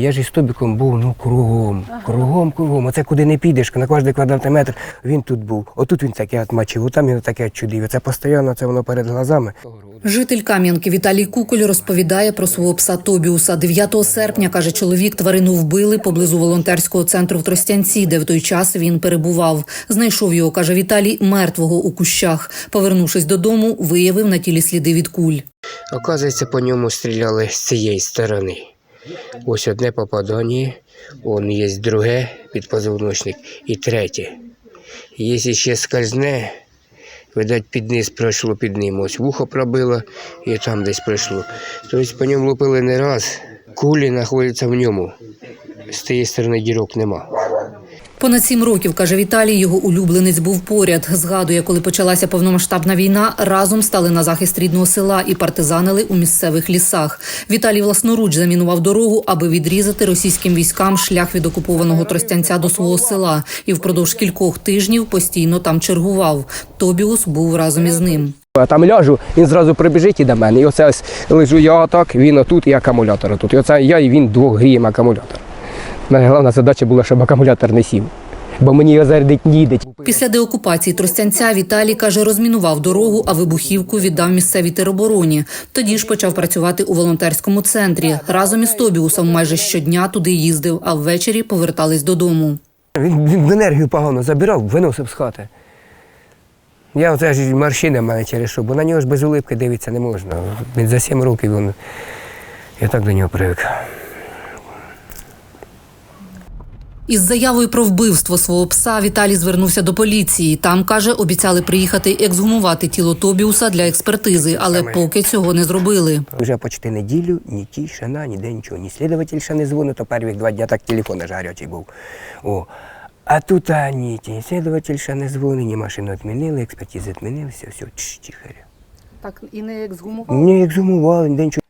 Я ж із Тобіком був ну кругом, кругом, кругом. Оце куди не підеш, на кожний квадратний метр він тут був. Отут він таке отмачив, отам його таке чудив. Це постійно це воно перед глазами. Житель Кам'янки Віталій Куколь розповідає про свого пса Тобіуса. 9 серпня, каже чоловік, тварину вбили поблизу волонтерського центру в Тростянці, де в той час він перебував. Знайшов його, каже Віталій, мертвого у кущах. Повернувшись додому, виявив на тілі сліди від куль. Оказується, по ньому стріляли з цієї сторони. Ось одне попадання, он є друге підпозвоночник і третє. Якщо ще скользне, видать, під низ пройшло під ним. Ось вухо пробило і там десь пройшло. Тобто по ньому лупили не раз. Кулі знаходяться в ньому. З тієї сторони дірок нема. Понад сім років, каже Віталій, його улюбленець був поряд. Згадує, коли почалася повномасштабна війна, разом стали на захист рідного села і партизанили у місцевих лісах. Віталій власноруч замінував дорогу, аби відрізати російським військам шлях від окупованого Тростянця до свого села. І впродовж кількох тижнів постійно там чергував. Тобіус був разом із ним. Я там ляжу, він зразу прибіжить і до мене. І оце ось лежу я отак, він отут і акумулятор отут. І оце я і він двох гріємо акумулятор. Моя головна задача була, щоб акумулятор не сів. Бо мені його зарядити ніде. Після деокупації Тростянця Віталій каже, розмінував дорогу, а вибухівку віддав місцевій теробороні. Тоді ж почав працювати у волонтерському центрі. Разом із Тобіусом майже щодня туди їздив, а ввечері повертались додому. Він, він енергію погано забирав, виносив з хати. Я оце ж морщина в мене через що, бо на нього ж без улипки дивитися не можна. Він за сім років він. Я так до нього привик. Із заявою про вбивство свого пса Віталій звернувся до поліції. Там каже, обіцяли приїхати ексгумувати тіло Тобіуса для експертизи, але поки цього не зробили. Вже почти неділю, ні тишина, ніде нічого. Ні слідователь ще не дзвонив, то перших два дні так телефон аж гарячий був. О. А тут а, ні, ті слідователь ще не дзвонив, ні машину відмінили, експертизи відмінилися, все, тш, тихо. Так і не ексгумували? Ні, ексгумували, ніде нічого.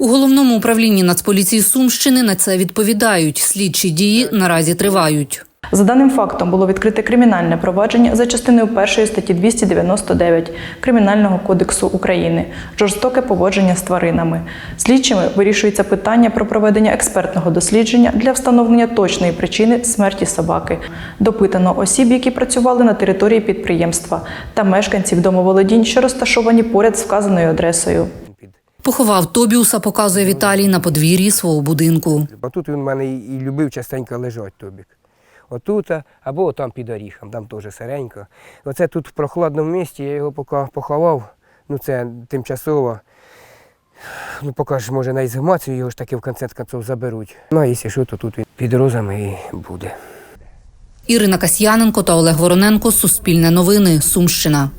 У головному управлінні Нацполіції Сумщини на це відповідають. Слідчі дії наразі тривають. За даним фактом було відкрите кримінальне провадження за частиною 1 статті 299 Кримінального кодексу України жорстоке поводження з тваринами. Слідчими вирішується питання про проведення експертного дослідження для встановлення точної причини смерті собаки. Допитано осіб, які працювали на території підприємства, та мешканців домоволодінь, що розташовані поряд з вказаною адресою. Поховав Тобіуса, показує Віталій на подвір'ї свого будинку. Бо тут він в мене і любив частенько лежати тобік. Отут, або там під оріхом, там теж сиренько. Оце тут в прохладному місці я його поки поховав, ну це тимчасово. Ну, поки ж, може, на ексгумацію його ж таки в кінці концов заберуть. Ну, а якщо що, то тут він під розами і буде. Ірина Касьяненко та Олег Вороненко. Суспільне новини. Сумщина.